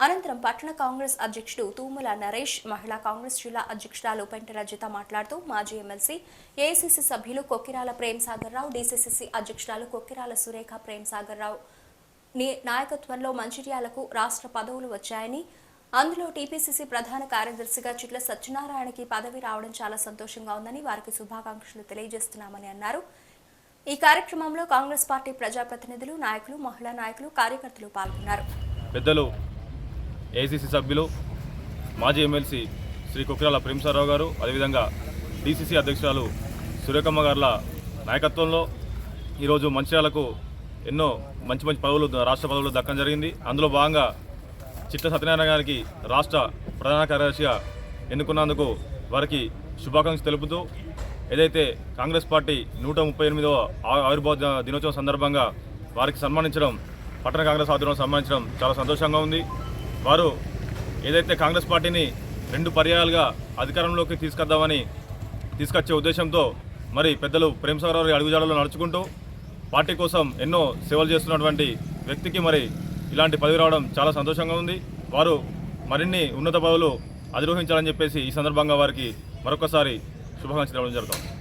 అనంతరం పట్టణ కాంగ్రెస్ అధ్యక్షుడు తూముల నరేష్ మహిళా కాంగ్రెస్ జిల్లా అధ్యక్షురాలు పెంట రజిత మాట్లాడుతూ మాజీ ఎమ్మెల్సీ ఏఐసీసీ సభ్యులు కొక్కిరాల ప్రేమ్ సాగర్ రావు డీసీసీసీ అధ్యక్షురాలు కొక్కిరాల సురేఖ ప్రేమ్ సాగర్ రావు నాయకత్వంలో మంచిర్యాలకు రాష్ట్ర పదవులు వచ్చాయని అందులో టీపీసీసీ ప్రధాన కార్యదర్శిగా చిట్ల సత్యనారాయణకి పదవి రావడం చాలా సంతోషంగా ఉందని వారికి శుభాకాంక్షలు తెలియజేస్తున్నామని అన్నారు. ఈ కార్యక్రమంలో కాంగ్రెస్ పార్టీ ప్రజాప్రతినిధులు నాయకులు మహిళా నాయకులు కార్యకర్తలు పాల్గొన్నారు. పెద్దలు ఏసీసీ సభ్యులు మాజీ ఎమ్మెల్సీ శ్రీ కుక్రాల ప్రేమసారావు గారు అదేవిధంగా డీసీసీ అధ్యక్షురాలు సురేఖమ్మ గారుల నాయకత్వంలో ఈరోజు మంచిర్యాలకు ఎన్నో మంచి మంచి పదవులు రాష్ట్ర పదవులు దక్కడం జరిగింది. అందులో భాగంగా చిట్ట సత్యనారాయణ గారికి రాష్ట్ర ప్రధాన కార్యదర్శిగా ఎన్నుకున్నందుకు వారికి శుభాకాంక్షలు తెలుపుతూ ఏదైతే కాంగ్రెస్ పార్టీ నూట ముప్పై ఎనిమిదవ ఆవిర్భావ దినోత్సవం సందర్భంగా వారికి సన్మానించడం పట్టణ కాంగ్రెస్ ఆధ్వర్యంలో సన్మానించడం చాలా సంతోషంగా ఉంది. వారు ఏదైతే కాంగ్రెస్ పార్టీని రెండు పర్యాయాలుగా అధికారంలోకి తీసుకొద్దామని తీసుకొచ్చే ఉద్దేశంతో మరి పెద్దలు ప్రేమసాగర్ గారి అడుగుజాడలో నడుచుకుంటూ పార్టీ కోసం ఎన్నో సేవలు చేస్తున్నటువంటి వ్యక్తికి మరి ఇలాంటి పదవి రావడం చాలా సంతోషంగా ఉంది. వారు మరిన్ని ఉన్నత పదవులు అధిరోహించాలని చెప్పేసి ఈ సందర్భంగా వారికి మరొకసారి శుభాకాంక్షలు ఇవ్వడం జరుగుతుంది.